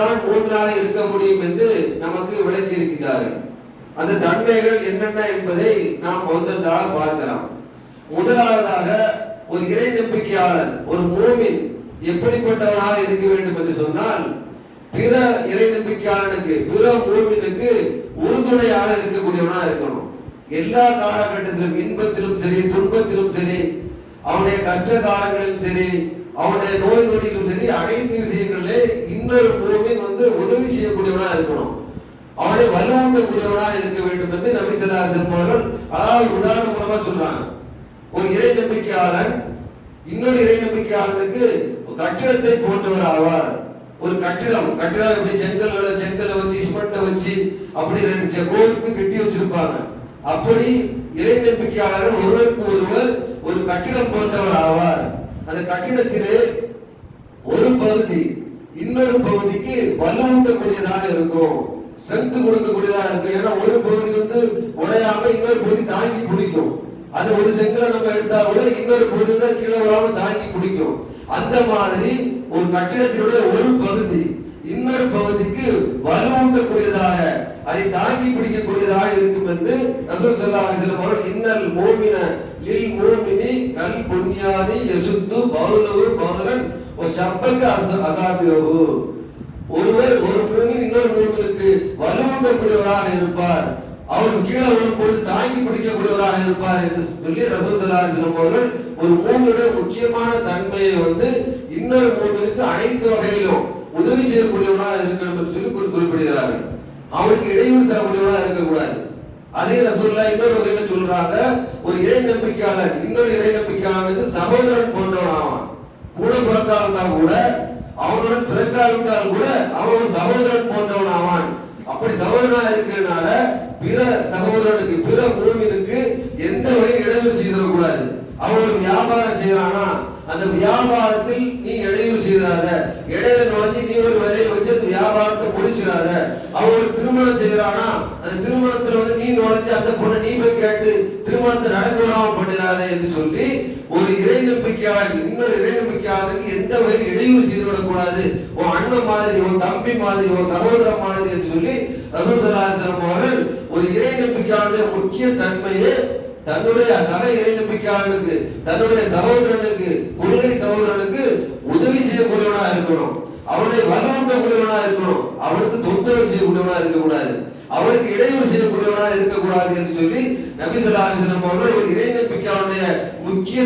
தான் மூமினாக இருக்க முடியும் என்று நமக்கு விளக்கி இருக்கின்றார்கள் அந்த தன்மைகள் என்னென்ன என்பதை நாம் ஒன்றொன்றாக பார்க்கலாம். முதலாவதாக ஒரு இறை நம்பிக்கையாளர் ஒரு மூமின் எப்படிப்பட்டவனாக இருக்க வேண்டும் என்று சொன்னால் பிற இறை நம்பிக்கையாளனுக்கு பிற மூமினுக்கு உறுதுணையாக இருக்கக்கூடியவனாக இருக்கணும். எல்லா காலகட்டத்திலும் இன்பத்திலும் சரி துன்பத்திலும் சரி அவனுடைய கஷ்ட காலங்களிலும் சரி அவனுடைய நோய் நொடியிலும் சரி அனைத்து விஷயங்களிலே இன்னொரு மூமின் வந்து உதவி செய்யக்கூடியவனா இருக்கணும். அவனை வலுவூட்டக்கூடியவனா இருக்க வேண்டும் என்று நபி ஸல்லல்லாஹு அலைஹி அவர்கள் அதாவது உதாரணம் மூலமா சொல்றாங்க. ஒரு இறை நம்பிக்கையாளன் இன்னொரு இறை நம்பிக்கையாளனுக்கு கட்டிடத்தை போன்றவர் ஆவார் ஒரு கட்டிடம் கட்டிடம் எப்படி செங்கல்களை செங்கலை வச்சு சிமெண்ட்டை வச்சு அப்படி ரெண்டு கோவிலுக்கு கட்டி வச்சிருப்பாங்க. அப்படி இறை நம்பிக்கையாளர்கள் ஒருவருக்கு ஒருவர் ஒரு கட்டிடம் போன்றவர் ஆவார் அந்த கட்டிடத்திலே ஒரு பகுதி இன்னொரு பகுதிக்கு வலுவூட்டக்கூடியதாக இருக்கும். ஸ்ட்ரென்த் கொடுக்கக்கூடியதாக இருக்கும். ஏன்னா ஒரு பகுதி வந்து உடையாம இன்னொரு பகுதி தாங்கி பிடிக்கும். அது ஒரு செங்கலை நம்ம எடுத்தா கூட இன்னொரு பகுதி தான் கீழே விழாம தாங்கி பிடிக்கும். அந்த மாதிரி ஒரு கட்டிடத்தினுடைய ஒரு பகுதி இன்னொரு பகுதிக்கு வலுவூட்டக்கூடியதாக அதை தாங்கி பிடிக்கக்கூடியதாக இருக்கும் என்று ரசூல் ஸல்லல்லாஹு அலைஹி அவர்கள் இன்னல் மூமின லில் மூமினி கல் பொன்யாதி யசுத்து பௌலவு சப்பக்கு அச ஒருவர் ஒரு மூமின் இன்னொரு மூமினுக்கு வலுவூட்டக்கூடியவராக இருப்பார். அவர் கீழே விழும்போது தாங்கி பிடிக்கக்கூடியவராக இருப்பார் என்று சொல்லி ரசூல் அவர்கள் ஒரு மூமினுடைய முக்கியமான தன்மையை வந்து இன்னொரு மூமினுக்கு அனைத்து வகையிலும் உதவி செய்யக்கூடியவனாக இருக்கணும் என்று சொல்லி குறி- குறிப்பிடுகிறார்கள். அவனுக்கு இடையூறு தரக்கூடியவனாக இருக்கக்கூடாது. அதே ரசூல்லா இன்னொரு வகையில சொல்றாங்க ஒரு இறை நம்பிக்கையாளர் இன்னொரு இறை நம்பிக்கையாளனுக்கு சகோதரன் கூட பிறக்காவிட்டா கூட அவனுடன் பிறக்காவிட்டால் கூட அவன் சகோதரன் போன்றவன் ஆவான் அப்படி சகோதரனா இருக்கிறதுனால பிற சகோதரனுக்கு பிற பூமியினுக்கு எந்த வகையில் இடையூறு செய்திடக்கூடாது. அவன் ஒரு வியாபாரம் செய்யறானா அந்த வியாபாரத்தில் நீ இடையூறு செய்யறாத இடையில நுழைஞ்சு நீ ஒரு வேலையை வச்சு அந்த வியாபாரத்தை முடிச்சிடாத. அவன் ஒரு திருமணம் செய்யறானா அந்த திருமணத்துல வந்து நீ நுழைஞ்சு அந்த பொண்ணை நீ போய் கேட்டு திருமணத்தை நடக்க விடாம பண்ணிடாத என்று சொல்லி ஒரு இறை நம்பிக்கையாளர் இன்னொரு இறை நம்பிக்கையாளருக்கு எந்த வகையில் இடையூறு செய்துவிடக்கூடாது உன் அண்ணன் மாதிரி உன் தம்பி மாதிரி உன் சகோதரன் மாதிரி என்று சொல்லி ரசூல் அவர்கள் ஒரு இறை நம்பிக்கையாளருடைய முக்கிய தன்மையே தன்னுடைய சக இறை நம்பிக்கையாளனுக்கு தன்னுடைய சகோதரனுக்கு கொள்கை சகோதரனுக்கு உதவி செய்யக்கூடியவனா இருக்கணும். அவனை வலுவூட்டக்கூடியவனா இருக்கணும். அவனுக்கு தொந்தரவு செய்யக்கூடியவனா இருக்கக்கூடாது. அவனுக்கு இடையூறு செய்யக்கூடியவனா இருக்கக்கூடாது என்று சொல்லி நபி ஸல்லல்லாஹு அவர்கள் ஒரு இறை நம்பிக்கையாளனுடைய முக்கிய